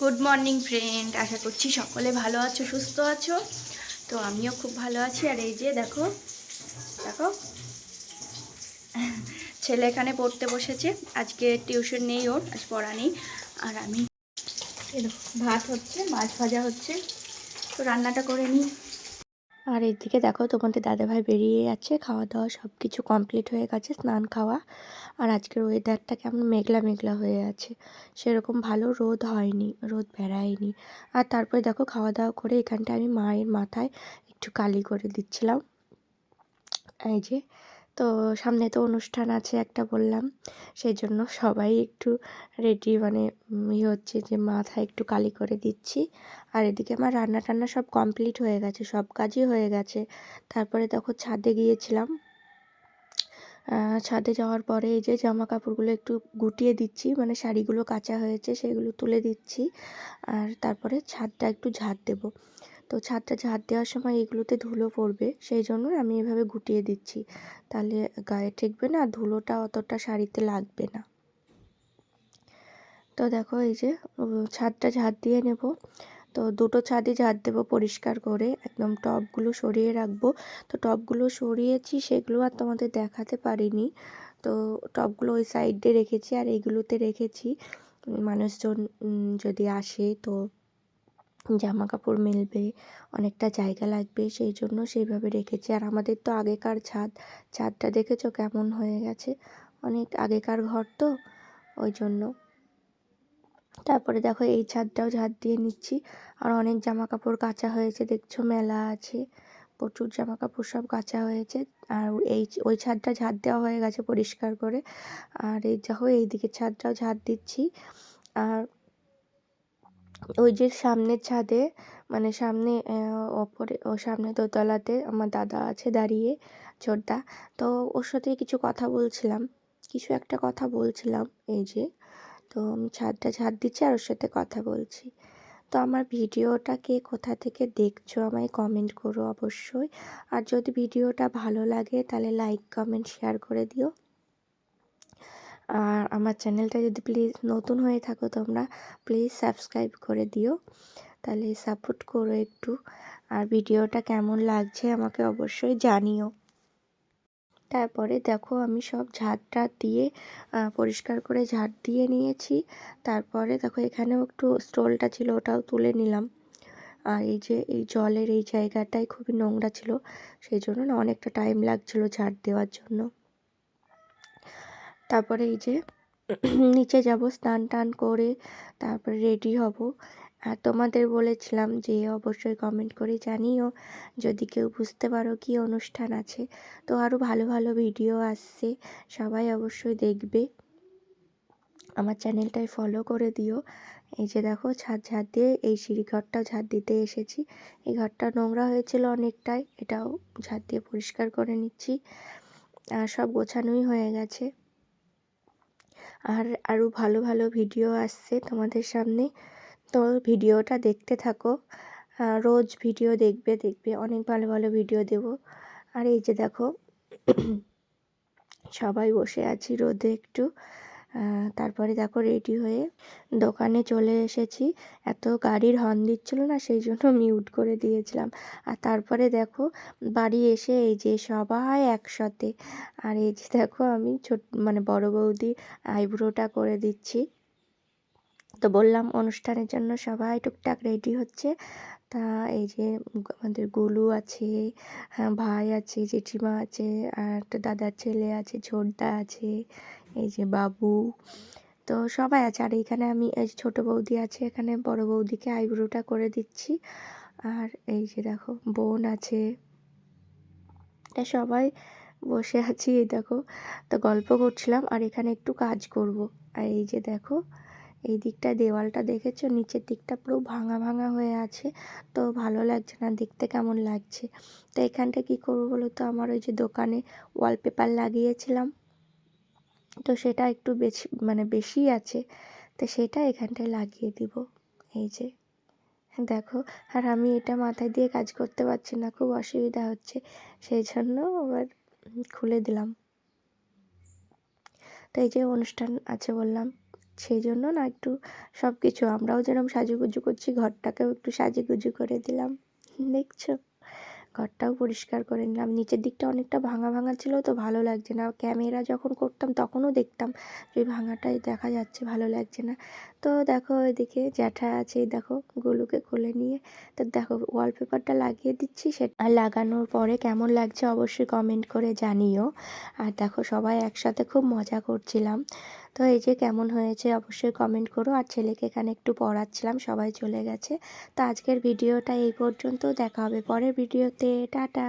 Good morning friend আশা করছি সকলে ভালো আছো, সুস্থ আছো। তো আমিও খুব ভালো আছি। আর এই যে দেখো দেখো, ছেলে এখানে পড়তে বসেছে। আজকে টিউশন নেই ওর, আজ পড়া নেই। আর আমি ভাত হচ্ছে, মাছ ভাজা হচ্ছে। তো রান্নাটা করে নিই। আর এদিকে দেখো তোমাদের দাদাভাই বেরিয়ে যাচ্ছে খাওয়া দাওয়া সব কিছু কমপ্লিট হয়ে গেছে, স্নান খাওয়া। আর আজকের ওয়েদারটা কেমন মেঘলা মেঘলা হয়ে আছে। সেরকম ভালো রোদ হয়নি, রোদ বেড়ায়নি। আর তারপরে দেখো খাওয়া দাওয়া করে এখানটা আমি মায়ের মাথায় একটু কালি করে দিচ্ছিলাম। এই যে তো সামনে তো অনুষ্ঠান আছে একটা বললাম। সেই জন্য সবাই একটু রেডি মানে ইয়ে হচ্ছে যে মাথায় একটু কালি করে দিচ্ছি। আর এদিকে আমার রান্না টান্না সব কমপ্লিট হয়ে গেছে, সব কাজই হয়ে গেছে। তারপরে তখন ছাদে গিয়েছিলাম। ছাদে যাওয়ার পরে এই যে জামা কাপড়গুলো একটু গুটিয়ে দিচ্ছি মানে শাড়িগুলো কাঁচা হয়েছে সেগুলো তুলে দিচ্ছি আর তারপরে ছাদটা একটু ঝাড় দেবো। তো ছাদটা ঝাড় দেওয়ার সময় এগুলোতে ধুলো পড়বে, সেই জন্য আমি এভাবে গুটিয়ে দিচ্ছি। তাহলে গায়ে ঠেকবে না, ধুলোটা অতটা শাড়িতে লাগবে না। তো দেখো এই যে ছাদটা ঝাড় দিয়ে নেব। তো দুটো ছাদই ঝাড় দেবো পরিষ্কার করে, একদম টবগুলো সরিয়ে রাখব। তো টবগুলো সরিয়েছি, সেগুলো আর তোমাদের দেখাতে পারিনি। তো টবগুলো ওই সাইডে রেখেছি আর এইগুলোতে রেখেছি। মানুষজন যদি আসে তো জামা কাপড় মেলবে, অনেকটা জায়গা লাগবে, সেই জন্য সেইভাবে রেখেছি। আর আমাদের তো আগেকার ছাদ, ছাদটা দেখেছ কেমন হয়ে গেছে? অনেক আগেকার ঘর তো, ওই জন্য। তারপরে দেখো এই ছাদটাও ঝাড় দিয়ে নিচ্ছি। আর অনেক জামা কাপড় কাচা হয়েছে, দেখছ? মেলা আছে, প্রচুর জামা কাপড় সব কাচা হয়েছে। আর এই ওই ছাদটা ঝাড় দেওয়া হয়ে গেছে পরিষ্কার করে। আর এই দেখো, এইদিকে ছাদটাও ঝাড় দিচ্ছি। আর ওই যে সামনের ছাদে মানে সামনে ওপরে, ও সামনে দোতলাতে আমার দাদা আছে দাঁড়িয়ে ছোটদা তো ওর সাথে কিছু কথা বলছিলাম। কিছু একটা কথা বলছিলাম, এই যে তো আমি ছাদটা ঝাড় দিচ্ছি আর ওর সাথে কথা বলছি। তো আমার ভিডিওটা কে কোথা থেকে দেখছ আমায় কমেন্ট করো অবশ্যই। আর যদি ভিডিওটা ভালো লাগে তাহলে লাইক কমেন্ট শেয়ার করে দিও। আর আমার চ্যানেলটা যদি প্লিজ নতুন হয়ে থাকো তোমরা প্লিজ সাবস্ক্রাইব করে দিও। তাহলে সাপোর্ট করো একটু। আর ভিডিওটা কেমন লাগছে আমাকে অবশ্যই জানিও। তারপরে দেখো আমি সব ঝাড় টাড় দিয়ে পরিষ্কার করে ঝাড় দিয়ে নিয়েছি। তারপরে দেখো এখানেও একটু স্টোলটা ছিল, ওটাও তুলে নিলাম। আর এই যে, এই জলের এই জায়গাটাই খুবই নোংরা ছিল সেই জন্য না অনেকটা টাইম লাগছিল ঝাড় দেওয়ার জন্য। তারপরে এই যে, নিচে যাব, স্নান টান করে তারপরে রেডি হব। আর তোমাদের বলেছিলাম যে অবশ্যই কমেন্ট করে জানিও। যদি কেউ বুঝতে পারো কি অনুষ্ঠান আছে। তো আরও ভালো ভালো ভিডিও আসছে। সবাই অবশ্যই দেখবে। আমার চ্যানেলটায় ফলো করে দিও। এই যে দেখো, ছাদ ঝাড় দিয়ে এই সিঁড়ি ঘরটাও ঝাড় দিতে এসেছি। এই ঘরটা নোংরা হয়েছিল অনেকটাই, এটাও ঝাড় দিয়ে পরিষ্কার করে নিচ্ছি। আর সব গোছানোই হয়ে গেছে। আর আরও ভালো ভালো ভিডিও আসছে তোমাদের সামনে। তো ভিডিওটা দেখতে থাকো। রোজ ভিডিও দেখবে দেখবে। অনেক ভালো ভালো ভিডিও দেব। আর এই যে দেখো, সবাই বসে আছি রোদে একটু। তারপরে দেখো রেডি হয়ে দোকানে চলে এসেছি। এত গাড়ির হর্ন দিচ্ছিল না, সেই জন্য মিউট করে দিয়েছিলাম। আর তারপরে দেখো, বাড়ি এসে এই যে সবাই একসাথে। আর এই যে দেখো আমি ছোট মানে বড় বৌদি আইব্রোটা করে দিচ্ছি। তো বললাম অনুষ্ঠানের জন্য সবাই টুকটাক রেডি হচ্ছে। তা এই যে আমাদের গুলু আছে হ্যাঁ ভাই আছে, জেঠিমা আছে, আর একটা দাদার ছেলে আছে ছোটদা আছে, এই যে বাবু। তো সবাই আছে, আর এইখানে আমি এই যে ছোটো বৌদি আছে, এখানে বড় বৌদিকে আইব্রোটা করে দিচ্ছি। আর এই যে দেখো, বোন আছে। তা সবাই বসে আছি, এই দেখো। তো গল্প করছিলাম, আর এখানে একটু কাজ করব। আর এই যে দেখো এই দিকটা দেওয়ালটা দেখেছ? নিচের দিকটা পুরো ভাঙা ভাঙা হয়ে আছে। তো ভালো লাগছে না দেখতে কেমন লাগছে? তো এখানটা কি করব বলো তো? আমার ওই যে দোকানে ওয়ালপেপার লাগিয়েছিলাম। তো সেটা একটু বেশি মানে বেশি আছে। তো সেটা এখানটায় লাগিয়ে দিব। এই যে। দেখো, আর আমি এটা মাথায় দিয়ে কাজ করতে পারছি না। খুব অসুবিধা হচ্ছে। সেই জন্য আবার খুলে দিলাম। তো এই যে অনুষ্ঠান আছে বললাম। সেই জন্য না একটু সব কিছু আমরাও যেরকম সাজুগুজু করছি, ঘরটাকেও একটু সাজুগুজু করে দিলাম। দেখছ? ঘরটাও পরিষ্কার করে নিলাম। নিচের দিকটা অনেকটা ভাঙা ভাঙা ছিল তো ভালো লাগছে না। ক্যামেরা যখন করতাম তখনও দেখতাম যে ভাঙাটাই দেখা যাচ্ছে, ভালো লাগছে না। তো দেখো এদিকে জ্যাঠা আছে, দেখো গোলুকে কোলে নিয়ে। তো দেখো ওয়ালপেপারটা লাগিয়ে দিচ্ছি, সেটা লাগানোর পরে কেমন লাগছে অবশ্যই কমেন্ট করে জানিও। আর দেখো সবাই একসাথে খুব মজা করছিলাম। তো এই যে কেমন হয়েছে অবশ্যই কমেন্ট করো। আর ছেলেকে এখানে একটু পড়াচ্ছিলাম, সবাই চলে গেছে। তো আজকের ভিডিওটা এই পর্যন্ত, দেখা হবে পরের ভিডিওতে। টাটা!